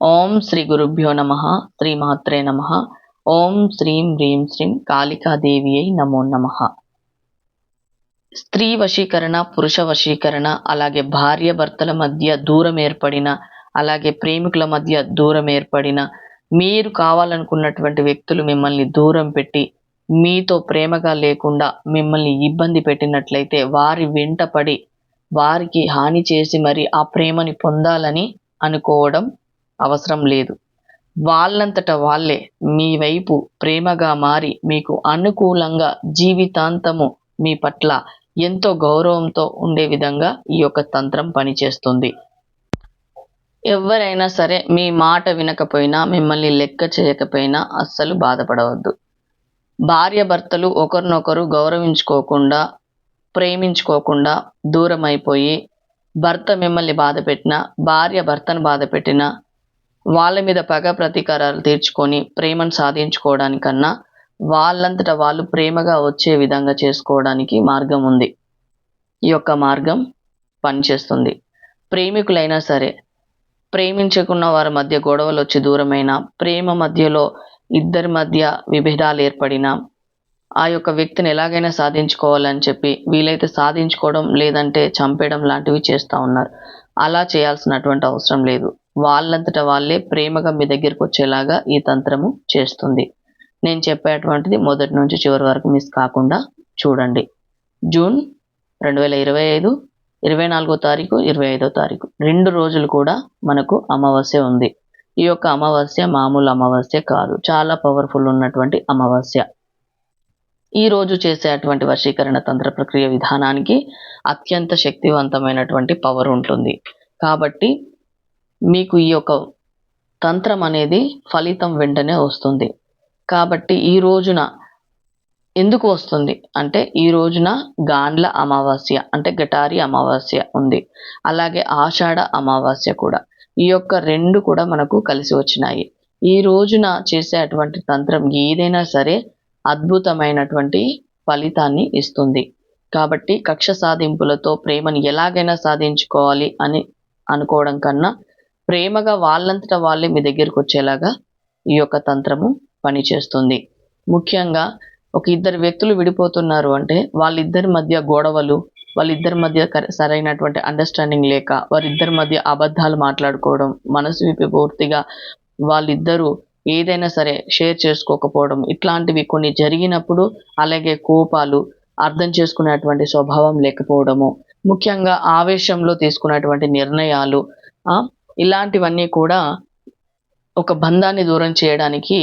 ఓం శ్రీ గురుభ్యో నమ శ్రీ మాత్రే నమ ఓం శ్రీం హ్రీం శ్రీం కాళికాదేవి అయి నమో నమ. స్త్రీ వశీకరణ పురుష వశీకరణ అలాగే భార్య భర్తల మధ్య దూరం ఏర్పడిన అలాగే ప్రేమికుల మధ్య దూరం ఏర్పడిన మీరు కావాలనుకున్నటువంటి వ్యక్తులు మిమ్మల్ని దూరం పెట్టి మీతో ప్రేమగా లేకుండా మిమ్మల్ని ఇబ్బంది పెట్టినట్లయితే వారి వెంట పడి వారికి హాని చేసి మరి ఆ ప్రేమని పొందాలని అనుకోవడం అవసరం లేదు. వాళ్ళంతట వాళ్ళే మీ వైపు ప్రేమగా మారి మీకు అనుకూలంగా జీవితాంతము మీ పట్ల ఎంతో గౌరవంతో ఉండే విధంగా ఈ యొక్క తంత్రం పనిచేస్తుంది. ఎవరైనా సరే మీ మాట వినకపోయినా మిమ్మల్ని లెక్క చేయకపోయినా అస్సలు బాధపడవద్దు. భార్య భర్తలు ఒకరినొకరు గౌరవించుకోకుండా ప్రేమించుకోకుండా దూరం అయిపోయి భర్త మిమ్మల్ని బాధ పెట్టినా భార్య భర్తను బాధ పెట్టినా వాళ్ళ మీద పగ ప్రతీకారాలు తీర్చుకొని ప్రేమను సాధించుకోవడానికన్నా వాళ్ళంతట వాళ్ళు ప్రేమగా వచ్చే విధంగా చేసుకోవడానికి మార్గం ఉంది. ఈ యొక్క మార్గం పనిచేస్తుంది. ప్రేమికులైనా సరే ప్రేమించకున్న వారి మధ్య గొడవలు వచ్చి దూరమైన ప్రేమ మధ్యలో ఇద్దరి మధ్య విభేదాలు ఏర్పడినా ఆ యొక్క వ్యక్తిని ఎలాగైనా సాధించుకోవాలని చెప్పి వీలైతే సాధించుకోవడం లేదంటే చంపేయడం లాంటివి చేస్తూ ఉన్నారు. అలా చేయాల్సినటువంటి అవసరం లేదు. వాళ్ళంతట వాళ్ళే ప్రేమగా మీ దగ్గరికి వచ్చేలాగా ఈ తంత్రము చేస్తుంది. నేను చెప్పేటువంటిది మొదటి నుంచి చివరి వరకు మిస్ కాకుండా చూడండి. జూన్ రెండు వేల ఇరవై ఐదు ఇరవై నాలుగో తారీఖు ఇరవై ఐదో తారీఖు. రెండు రోజులు కూడా మనకు అమావాస్య ఉంది. ఈ యొక్క అమావాస్య మామూలు అమావాస్య కాదు. చాలా పవర్ఫుల్ ఉన్నటువంటి అమావాస్య. ఈ రోజు చేసేటువంటి వశీకరణ తంత్ర ప్రక్రియ విధానానికి అత్యంత శక్తివంతమైనటువంటి పవర్ ఉంటుంది. కాబట్టి మీకు ఈ యొక్క తంత్రం అనేది ఫలితం వెంటనే వస్తుంది. కాబట్టి ఈ రోజున ఎందుకు వస్తుంది? అంటే ఈ రోజున గాండ్ల అమావాస్య అంటే గటారి అమావాస్య ఉంది. అలాగే ఆషాఢ అమావాస్య కూడా. ఈ యొక్క రెండు కూడా మనకు కలిసి వచ్చినాయి. ఈ రోజున చేసే అటువంటి తంత్రం ఏదైనా సరే అద్భుతమైనటువంటి ఫలితాన్ని ఇస్తుంది. కాబట్టి కక్ష సాధింపులతో ప్రేమను ఎలాగైనా సాధించుకోవాలి అని అనుకోవడం కన్నా ప్రేమగా వాళ్ళంతటా వాళ్ళే మీ దగ్గరికి వచ్చేలాగా ఈ యొక్క తంత్రము పనిచేస్తుంది. ముఖ్యంగా ఒక ఇద్దరు వ్యక్తులు విడిపోతున్నారు అంటే వాళ్ళిద్దరి మధ్య గొడవలు వాళ్ళిద్దరి మధ్య సరైనటువంటి అండర్స్టాండింగ్ లేక వారిద్దరి మధ్య అబద్ధాలు మాట్లాడుకోవడం మనసు విప్పి పూర్తిగా వాళ్ళిద్దరూ ఏదైనా సరే షేర్ చేసుకోకపోవడం ఇట్లాంటివి కొన్ని జరిగినప్పుడు అలాగే కోపాలు అర్థం చేసుకునేటువంటి స్వభావం లేకపోవడము ముఖ్యంగా ఆవేశంలో తీసుకునేటువంటి నిర్ణయాలు ఇలాంటివన్నీ కూడా ఒక బంధాన్ని దూరం చేయడానికి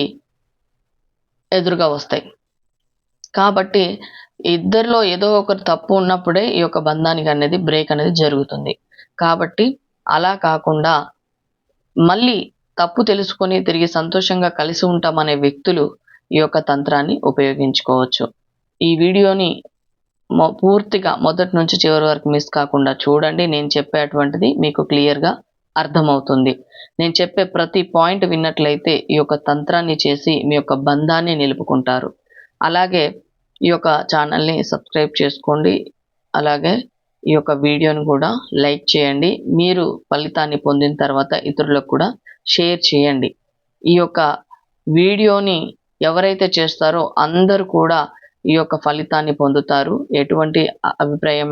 ఎదురుగా వస్తాయి. కాబట్టి ఇద్దరిలో ఏదో ఒకరు తప్పు ఉన్నప్పుడే ఈ యొక్క బంధానికి అనేది బ్రేక్ అనేది జరుగుతుంది. కాబట్టి అలా కాకుండా మళ్ళీ తప్పు తెలుసుకొని తిరిగి సంతోషంగా కలిసి ఉంటామనే వ్యక్తులు ఈ యొక్క తంత్రాన్ని ఉపయోగించుకోవచ్చు. ఈ వీడియోని పూర్తిగా మొదటి నుంచి చివరి వరకు మిస్ కాకుండా చూడండి. నేను చెప్పేటువంటిది మీకు క్లియర్గా అర్థమవుతుంది. నేను చెప్పే ప్రతి పాయింట్ విన్నట్లయితే ఈ యొక్క తంత్రాన్ని చేసి మీ యొక్క బంధాన్ని నిలుపుకుంటారు. అలాగే ఈ యొక్క ఛానల్ని సబ్స్క్రైబ్ చేసుకోండి. అలాగే ఈ యొక్క వీడియోని కూడా లైక్ చేయండి. మీరు ఫలితాన్ని పొందిన తర్వాత ఇతరులకు కూడా షేర్ చేయండి. ఈ యొక్క వీడియోని ఎవరైతే చేస్తారో అందరూ కూడా ఈ యొక్క ఫలితాన్ని పొందుతారు. ఎటువంటి అభిప్రాయం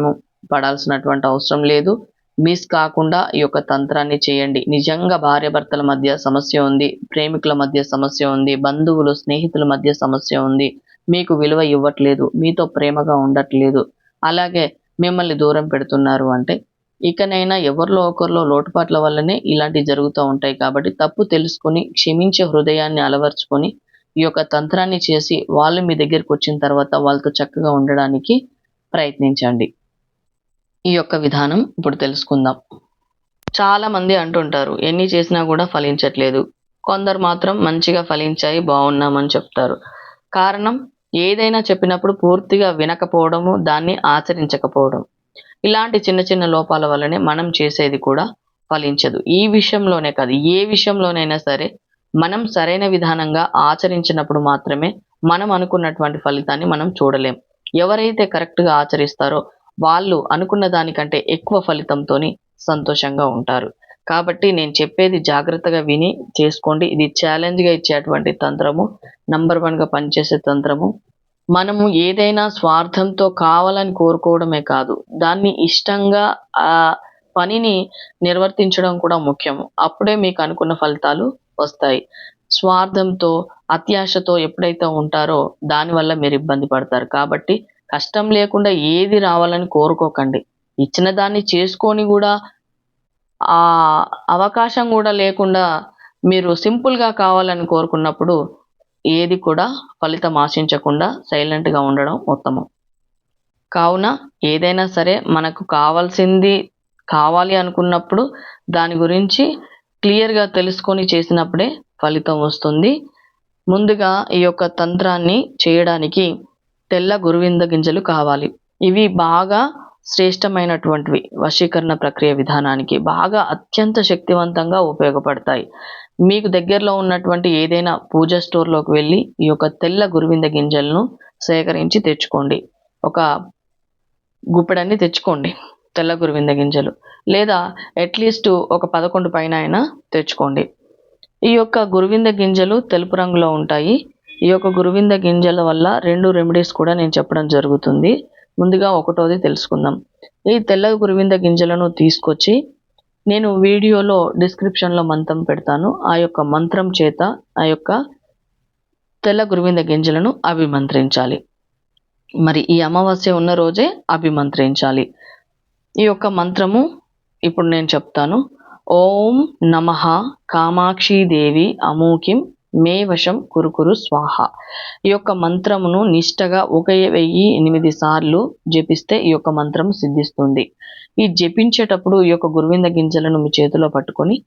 పడాల్సినటువంటి అవసరం లేదు. మిస్ కాకుండా ఈ యొక్క తంత్రాన్ని చేయండి. నిజంగా భార్యాభర్తల మధ్య సమస్య ఉంది ప్రేమికుల మధ్య సమస్య ఉంది బంధువులు స్నేహితుల మధ్య సమస్య ఉంది. మీకు విలువ ఇవ్వట్లేదు మీతో ప్రేమగా ఉండట్లేదు. అలాగే మిమ్మల్ని దూరం పెడుతున్నారు అంటే ఇకనైనా ఎవరిలో ఒకరిలో లోటుపాట్ల వల్లనే ఇలాంటివి జరుగుతూ ఉంటాయి కాబట్టి తప్పు తెలుసుకొని క్షమించే హృదయాన్ని అలవర్చుకొని ఈ యొక్క తంత్రాన్ని చేసి వాళ్ళు మీ దగ్గరికి వచ్చిన తర్వాత వాళ్ళతో చక్కగా ఉండడానికి ప్రయత్నించండి. ఈ యొక్క విధానం ఇప్పుడు తెలుసుకుందాం. చాలా మంది అంటుంటారు ఎన్ని చేసినా కూడా ఫలించట్లేదు. కొందరు మాత్రం మంచిగా ఫలించాయి బాగున్నామని చెప్తారు. కారణం ఏదైనా చెప్పినప్పుడు పూర్తిగా వినకపోవడము దాన్ని ఆచరించకపోవడం. ఇలాంటి చిన్న చిన్న లోపాల వల్లనే మనం చేసేది కూడా ఫలించదు. ఈ విషయంలోనే కాదు ఏ విషయంలోనైనా సరే మనం సరైన విధానంగా ఆచరించినప్పుడు మాత్రమే మనం అనుకున్నటువంటి ఫలితాన్ని మనం చూడలేం. ఎవరైతే కరెక్ట్గా ఆచరిస్తారో వాళ్ళు అనుకున్న దానికంటే ఎక్కువ ఫలితంతో సంతోషంగా ఉంటారు. కాబట్టి నేను చెప్పేది జాగ్రత్తగా విని చేసుకోండి. ఇది ఛాలెంజ్గా ఇచ్చేటువంటి తంత్రము. నంబర్ వన్గా పనిచేసే తంత్రము. మనము ఏదైనా స్వార్థంతో కావాలని కోరుకోవడమే కాదు. దాన్ని ఇష్టంగా ఆ పనిని నిర్వర్తించడం కూడా ముఖ్యము. అప్పుడే మీకు అనుకున్న ఫలితాలు వస్తాయి. స్వార్థంతో అత్యాశతో ఎప్పుడైతే ఉంటారో దానివల్ల మీరు ఇబ్బంది పడతారు. కాబట్టి కష్టం లేకుండా ఏది రావాలని కోరుకోకండి. ఇచ్చిన దాన్ని చేసుకొని కూడా ఆ అవకాశం కూడా లేకుండా మీరు సింపుల్గా కావాలని కోరుకున్నప్పుడు ఏది కూడా ఫలితం ఆశించకుండా సైలెంట్గా ఉండడం ఉత్తమం. కావున ఏదైనా సరే మనకు కావాల్సింది కావాలి అనుకున్నప్పుడు దాని గురించి క్లియర్గా తెలుసుకొని చేసినప్పుడే ఫలితం వస్తుంది. ముందుగా ఈ యొక్క తంత్రాన్ని చేయడానికి తెల్ల గురువింద గింజలు కావాలి. ఇవి బాగా శ్రేష్టమైనటువంటివి వశీకరణ ప్రక్రియ విధానానికి. బాగా అత్యంత శక్తివంతంగా ఉపయోగపడతాయి. మీకు దగ్గరలో ఉన్నటువంటి ఏదైనా పూజ స్టోర్లోకి వెళ్ళి ఈ యొక్క తెల్ల గురువింద గింజలను సేకరించి తెచ్చుకోండి. ఒక గుప్పెడన్ని తెచ్చుకోండి తెల్ల గురువింద గింజలు. లేదా అట్లీస్ట్ ఒక పదకొండు పైన అయినా తెచ్చుకోండి. ఈ యొక్క గురువింద గింజలు తెలుపు రంగులో ఉంటాయి. ఈ యొక్క గురువింద గింజల వల్ల రెండు రెమెడీస్ కూడా నేను చెప్పడం జరుగుతుంది. ముందుగా ఒకటోది తెలుసుకుందాం. ఈ తెల్ల గురువింద గింజలను తీసుకొచ్చి నేను వీడియోలో డిస్క్రిప్షన్లో మంత్రం పెడతాను. ఆ యొక్క మంత్రం చేత ఆ యొక్క తెల్ల గురువింద గింజలను అభిమంత్రించాలి. మరి ఈ అమావాస్య ఉన్న రోజే అభిమంత్రించాలి. ఈ యొక్క మంత్రము ఇప్పుడు నేను చెప్తాను. ఓం నమ కామాక్షిదేవి అమూకిం మే వశం కురుకురు స్వాహ. ఈ యొక్క మంత్రమును నిష్టగా ఒక వెయ్యి ఎనిమిది సార్లు జపిస్తే ఈ యొక్క మంత్రం సిద్ధిస్తుంది. ఈ జపించేటప్పుడు ఈ యొక్క గురువింద గింజలను మీ చేతిలో పట్టుకొని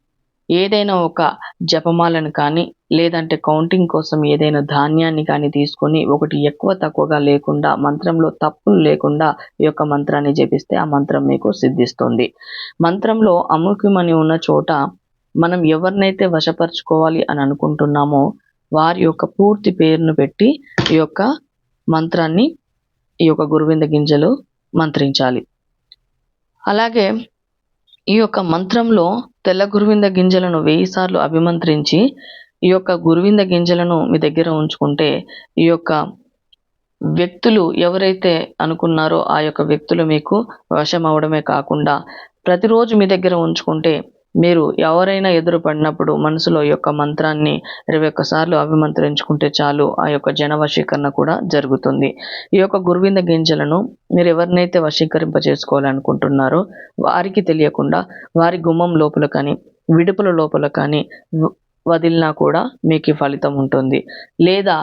ఏదైనా ఒక జపమాలను కానీ లేదంటే కౌంటింగ్ కోసం ఏదైనా ధాన్యాన్ని కానీ తీసుకొని ఒకటి ఎక్కువ తక్కువగా లేకుండా మంత్రంలో తప్పులు లేకుండా ఈ యొక్క మంత్రాన్ని జపిస్తే ఆ మంత్రం మీకు సిద్ధిస్తుంది. మంత్రంలో అముఖ్యమని ఉన్న చోట మనం ఎవరినైతే వశపరుచుకోవాలి అని అనుకుంటున్నామో వారి యొక్క పూర్తి పేరును పెట్టి ఈ యొక్క మంత్రాన్ని ఈ యొక్క గురువింద గింజలు మంత్రించాలి. అలాగే ఈ యొక్క మంత్రంలో తెల్ల గురువింద గింజలను వెయ్యి సార్లు అభిమంత్రించి ఈ యొక్క గురువింద గింజలను మీ దగ్గర ఉంచుకుంటే ఈ యొక్క వ్యక్తులు ఎవరైతే అనుకున్నారో ఆ యొక్క వ్యక్తులు మీకు వశం అవడమే కాకుండా ప్రతిరోజు మీ దగ్గర ఉంచుకుంటే మీరు ఎవరైనా ఎదురుపడినప్పుడు మనసులో ఈ యొక్క మంత్రాన్ని ఇరవై ఒక్కసార్లు అభిమంత్రించుకుంటే చాలు. ఆ యొక్క జన వశీకరణ కూడా జరుగుతుంది. ఈ యొక్క గురువింద గింజలను మీరు ఎవరినైతే వశీకరింప చేసుకోవాలనుకుంటున్నారో వారికి తెలియకుండా వారి గుమ్మం లోపల కానీ విడుపుల లోపల కానీ వదిలినా కూడా మీకు ఫలితం ఉంటుంది. లేదా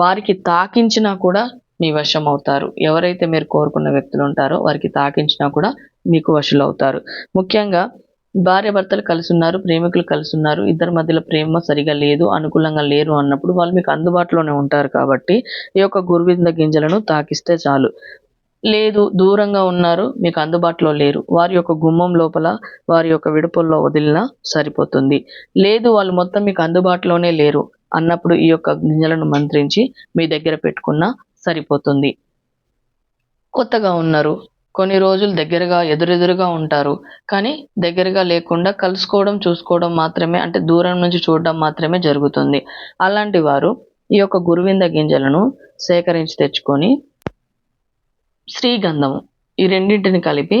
వారికి తాకించినా కూడా మీ వశం అవుతారు ఎవరైతే మీరు కోరుకున్న వ్యక్తులు ఉంటారో వారికి తాకించినా కూడా మీకు వశులు అవుతారు ముఖ్యంగా భార్య భర్తలు కలిసి ఉన్నారు ప్రేమికులు కలిసి ఉన్నారు ఇద్దరి మధ్యలో ప్రేమ సరిగా లేదు అనుకూలంగా లేరు అన్నప్పుడు వాళ్ళు మీకు అందుబాటులోనే ఉంటారు కాబట్టి ఈ యొక్క గురువింద గింజలను తాకిస్తే చాలు. లేదు దూరంగా ఉన్నారు మీకు అందుబాటులో లేరు. వారి యొక్క గుమ్మం లోపల వారి యొక్క విడుపుల్లో వదిలినా సరిపోతుంది. లేదు వాళ్ళు మొత్తం మీకు అందుబాటులోనే లేరు అన్నప్పుడు ఈ యొక్క గింజలను మంత్రించి మీ దగ్గర పెట్టుకున్నా సరిపోతుంది. కొత్తగా ఉన్నారు కొన్ని రోజులు దగ్గరగా ఎదురెదురుగా ఉంటారు. కానీ దగ్గరగా లేకుండా కలుసుకోవడం చూసుకోవడం మాత్రమే అంటే దూరం నుంచి చూడడం మాత్రమే జరుగుతుంది. అలాంటి వారు ఈ యొక్క గురువింద గింజలను సేకరించి తెచ్చుకొని శ్రీగంధము ఈ రెండింటిని కలిపి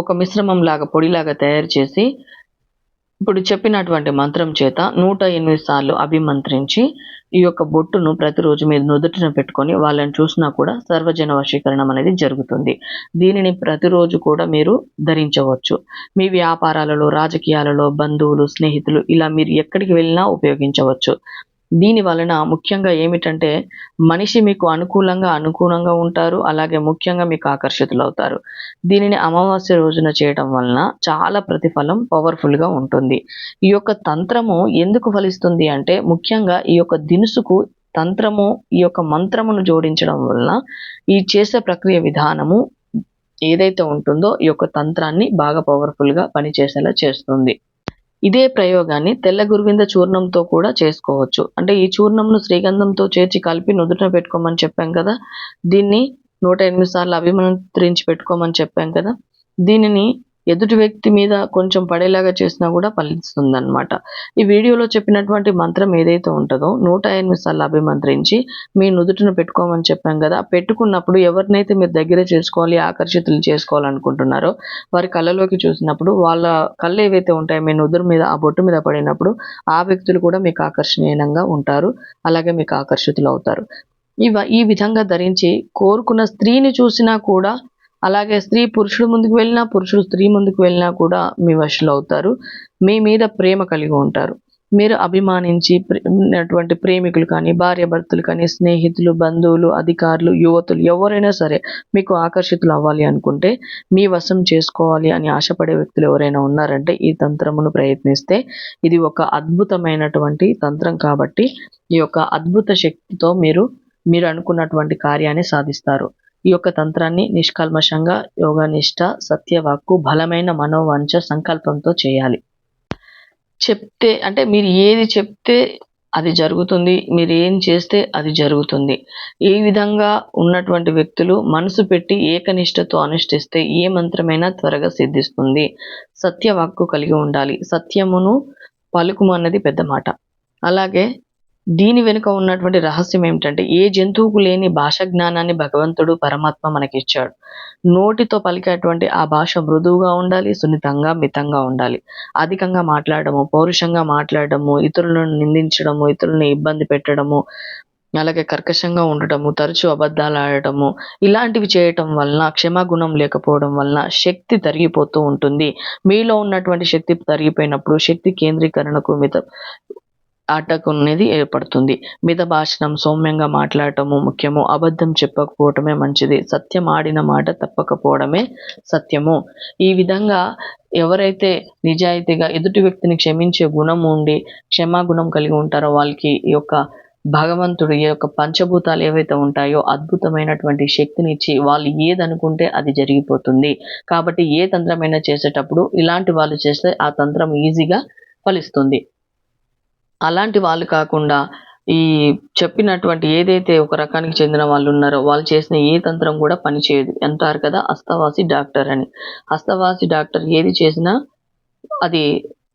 ఒక మిశ్రమం లాగా పొడిలాగా తయారు చేసి ఇప్పుడు చెప్పినటువంటి మంత్రం చేత నూట ఎనిమిది సార్లు అభిమంత్రించి ఈ యొక్క బొట్టును ప్రతిరోజు మీరు నుదుటిన పెట్టుకొని వాళ్ళని చూసినా కూడా సర్వజన వశీకరణం అనేది జరుగుతుంది. దీనిని ప్రతిరోజు కూడా మీరు ధరించవచ్చు. మీ వ్యాపారాలలో రాజకీయాలలో బంధువులు స్నేహితులు ఇలా మీరు ఎక్కడికి వెళ్ళినా ఉపయోగించవచ్చు. దీని వలన ముఖ్యంగా ఏమిటంటే మనిషి మీకు అనుకూలంగా అనుకూలంగా ఉంటారు అలాగే ముఖ్యంగా మీకు ఆకర్షితులు అవుతారు దీనిని అమావాస్య రోజున చేయటం వలన చాలా ప్రతిఫలం పవర్ఫుల్గా ఉంటుంది. ఈ యొక్క తంత్రము ఎందుకు ఫలిస్తుంది అంటే ముఖ్యంగా ఈ యొక్క దినుసుకు తంత్రము ఈ యొక్క మంత్రమును జోడించడం వలన ఈ చేసే ప్రక్రియ విధానము ఏదైతే ఉంటుందో ఈ యొక్క తంత్రాన్ని బాగా పవర్ఫుల్గా పనిచేసేలా చేస్తుంది. ఇదే ప్రయోగాన్ని తెల్ల గురువింద చూర్ణంతో కూడా చేసుకోవచ్చు. అంటే ఈ చూర్ణంను శ్రీగంధంతో చేర్చి కలిపి నుదుట పెట్టుకోమని చెప్పాం కదా. దీన్ని నూట ఎనిమిది సార్లు అభిమంత్రించి పెట్టుకోమని చెప్పాం కదా. దీనిని ఎదుటి వ్యక్తి మీద కొంచెం పడేలాగా చేసినా కూడా ఫలిస్తుంది అనమాట ఈ వీడియోలో చెప్పినటువంటి మంత్రం ఏదైతే ఉంటుందో నూట ఎనిమిది సార్లు అభిమంత్రించి మీ నుదుటిన పెట్టుకోమని చెప్పాం కదా పెట్టుకున్నప్పుడు ఎవరినైతే మీరు దగ్గర చేసుకోవాలి ఆకర్షితులు చేసుకోవాలనుకుంటున్నారో వారి కళ్ళలోకి చూసినప్పుడు వాళ్ళ కళ్ళు ఏవైతే ఉంటాయో మీ నుదురు మీద ఆ బొట్టు మీద పడినప్పుడు ఆ వ్యక్తులు కూడా మీకు ఆకర్షణీయంగా ఉంటారు అలాగే మీకు ఆకర్షితులు అవుతారు. ఇవ ఈ విధంగా ధరించి కోరుకున్న స్త్రీని చూసినా కూడా అలాగే స్త్రీ పురుషుడు ముందుకు వెళ్ళినా పురుషుడు స్త్రీ ముందుకు వెళ్ళినా కూడా మీ వశులు అవుతారు. మీ మీద ప్రేమ కలిగి ఉంటారు. మీరు అభిమానించి ఉన్నటువంటి ప్రేమికులు కానీ భార్యాభర్తలు కానీ స్నేహితులు బంధువులు అధికారులు యువతులు ఎవరైనా సరే మీకు ఆకర్షితులు అవ్వాలి అనుకుంటే మీ వశం చేసుకోవాలి అని ఆశపడే వ్యక్తులు ఎవరైనా ఉన్నారంటే ఈ తంత్రమును ప్రయత్నిస్తే ఇది ఒక అద్భుతమైనటువంటి తంత్రం కాబట్టి ఈ యొక్క అద్భుత శక్తితో మీరు మీరు అనుకున్నటువంటి కార్యాన్ని సాధిస్తారు. ఈ యొక్క తంత్రాన్ని నిష్కల్మషంగా యోగనిష్ట సత్యవాక్కు బలమైన మనోవంచ సంకల్పంతో చేయాలి. చెప్తే అంటే మీరు ఏది చెప్తే అది జరుగుతుంది మీరు ఏం చేస్తే అది జరుగుతుంది. ఈ విధంగా ఉన్నటువంటి వ్యక్తులు మనసు పెట్టి ఏకనిష్టతో అనుష్ఠిస్తే ఏ మంత్రమైనా త్వరగా సిద్ధిస్తుంది. సత్యవాక్కు కలిగి ఉండాలి. సత్యమును పలుకుము అన్నది పెద్ద మాట. అలాగే దీని వెనుక ఉన్నటువంటి రహస్యం ఏమిటంటే ఏ జంతువుకు లేని భాష జ్ఞానాన్ని భగవంతుడు పరమాత్మ మనకిచ్చాడు. నోటితో పలికేటువంటి ఆ భాష మృదువుగా ఉండాలి సున్నితంగా మితంగా ఉండాలి. అధికంగా మాట్లాడము పౌరుషంగా మాట్లాడము ఇతరులను నిందించడము ఇతరులను ఇబ్బంది పెట్టడము అలాగే కర్కశంగా ఉండటము తరచూ అబద్ధాలు ఆడటము ఇలాంటివి చేయటం వలన క్షమాగుణం లేకపోవడం వలన శక్తి తరిగిపోతూ ఉంటుంది. మీలో ఉన్నటువంటి శక్తి తరిగిపోయినప్పుడు శక్తి కేంద్రీకరణకు మిత ఆటకు అనేది ఏర్పడుతుంది. మిత భాషణం సౌమ్యంగా మాట్లాడటము ముఖ్యము. అబద్ధం చెప్పకపోవటమే మంచిది. సత్యం ఆడిన మాట తప్పకపోవడమే సత్యము. ఈ విధంగా ఎవరైతే నిజాయితీగా ఎదుటి వ్యక్తిని క్షమించే గుణం ఉండి క్షమాగుణం కలిగి ఉంటారో వాళ్ళకి ఈ యొక్క భగవంతుడు ఈ యొక్క పంచభూతాలు ఏవైతే ఉంటాయో అద్భుతమైనటువంటి శక్తిని ఇచ్చి వాళ్ళు ఏదనుకుంటే అది జరిగిపోతుంది. కాబట్టి ఏ తంత్రమైనా చేసేటప్పుడు ఇలాంటి వాళ్ళు చేస్తే ఆ తంత్రం ఈజీగా ఫలిస్తుంది. అలాంటి వాళ్ళు కాకుండా ఈ చెప్పినటువంటి ఏదైతే ఒక రకానికి చెందిన వాళ్ళు ఉన్నారో వాళ్ళు చేసిన ఏ తంత్రం కూడా పనిచేయదు అంటారు కదా హస్తవాసి డాక్టర్ అని. హస్తవాసి డాక్టర్ ఏది చేసినా అది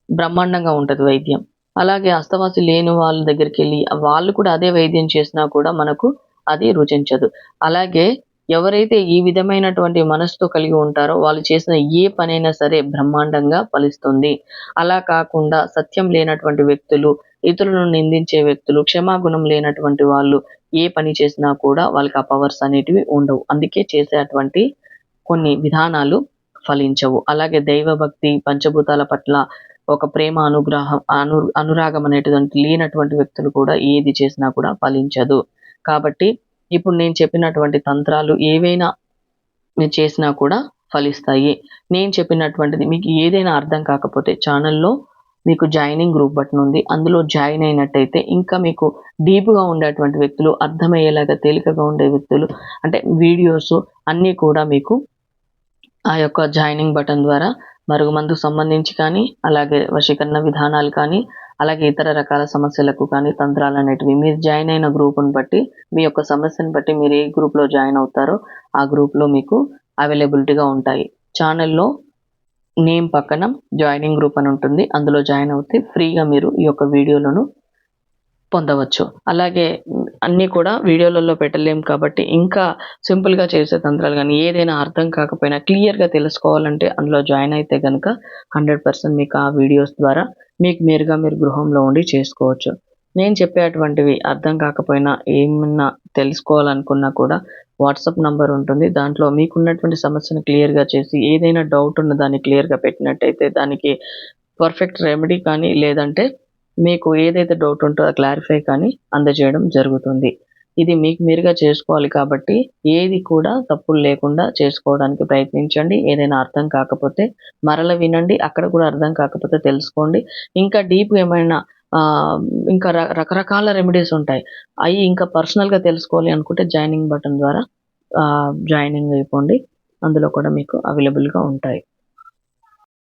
బ్రహ్మాండంగా ఉంటుంది వైద్యం. అలాగే హస్తవాసి లేని వాళ్ళ దగ్గరికి వెళ్ళి వాళ్ళు కూడా అదే వైద్యం చేసినా కూడా మనకు అది రుచించదు. అలాగే ఎవరైతే ఈ విధమైనటువంటి మనసుతో కలిగి ఉంటారో వాళ్ళు చేసిన ఏ పనైనా సరే బ్రహ్మాండంగా ఫలిస్తుంది. అలా కాకుండా సత్యం లేనటువంటి వ్యక్తులు ఇతరులను నిందించే వ్యక్తులు క్షమాగుణం లేనటువంటి వాళ్ళు ఏ పని చేసినా కూడా వాళ్ళకి ఆ పవర్స్ అనేటివి ఉండవు. అందుకే చేసేటువంటి కొన్ని విధానాలు ఫలించవు. అలాగే దైవభక్తి పంచభూతాల పట్ల ఒక ప్రేమ అనుగ్రహం అను అనురాగం అనేటువంటి లేనటువంటి వ్యక్తులు కూడా ఏది చేసినా కూడా ఫలించదు. కాబట్టి ఇప్పుడు నేను చెప్పినటువంటి తంత్రాలు ఏవైనా మీరు చేసినా కూడా ఫలిస్తాయి. నేను చెప్పినటువంటిది మీకు ఏదైనా అర్థం కాకపోతే ఛానల్లో మీకు జాయినింగ్ గ్రూప్ బటన్ ఉంది. అందులో జాయిన్ అయినట్టయితే ఇంకా మీకు డీప్గా ఉండేటువంటి వ్యక్తులు అర్థమయ్యేలాగా తేలికగా ఉండే వ్యక్తులు అంటే వీడియోస్ అన్నీ కూడా మీకు ఆ యొక్క జాయినింగ్ బటన్ ద్వారా మరుగుమందుకు సంబంధించి కానీ అలాగే వశీకరణ విధానాలు కానీ అలాగే ఇతర రకాల సమస్యలకు కానీ తంత్రాలు అనేటివి. మీరు జాయిన్ అయిన గ్రూప్ని బట్టి మీ యొక్క సమస్యను బట్టి మీరు ఏ గ్రూప్లో జాయిన్ అవుతారో ఆ గ్రూప్లో మీకు అవైలబిలిటీగా ఉంటాయి. ఛానల్లో నేమ్ పక్కన జాయినింగ్ గ్రూప్ అని ఉంటుంది. అందులో జాయిన్ అవుతే ఫ్రీగా మీరు ఈ యొక్క వీడియోలను పొందవచ్చు. అలాగే అన్నీ కూడా వీడియోలలో పెట్టలేం కాబట్టి ఇంకా సింపుల్గా చేసే తంత్రాలు కానీ ఏదైనా అర్థం కాకపోయినా క్లియర్గా తెలుసుకోవాలంటే అందులో జాయిన్ అయితే కనుక హండ్రెడ్ పర్సెంట్ మీకు ఆ వీడియోస్ ద్వారా మీకు మీరుగా మీరు గృహంలో ఉండి చేసుకోవచ్చు. నేను చెప్పేటువంటివి అర్థం కాకపోయినా ఏమన్నా తెలుసుకోవాలనుకున్నా కూడా వాట్సాప్ నంబర్ ఉంటుంది. దాంట్లో మీకున్నటువంటి సమస్యను క్లియర్గా చేసి ఏదైనా డౌట్ ఉన్న దాన్ని క్లియర్గా పెట్టినట్టయితే దానికి పర్ఫెక్ట్ రెమెడీ కానీ లేదంటే మీకు ఏదైతే డౌట్ ఉంటుందో క్లారిఫై కానీ అందజేయడం జరుగుతుంది. ఇది మీకు మీరుగా చేసుకోవాలి కాబట్టి ఏది కూడా తప్పులు లేకుండా చేసుకోవడానికి ప్రయత్నించండి. ఏదైనా అర్థం కాకపోతే మరల వినండి. అక్కడ కూడా అర్థం కాకపోతే తెలుసుకోండి. ఇంకా డీప్ ఏమైనా ఇంకా రకరకాల రెమెడీస్ ఉంటాయి. అవి ఇంకా పర్సనల్గా తెలుసుకోవాలి అనుకుంటే జాయినింగ్ బటన్ ద్వారా జాయినింగ్ అయిపోండి. అందులో కూడా మీకు అవైలబుల్గా ఉంటాయి.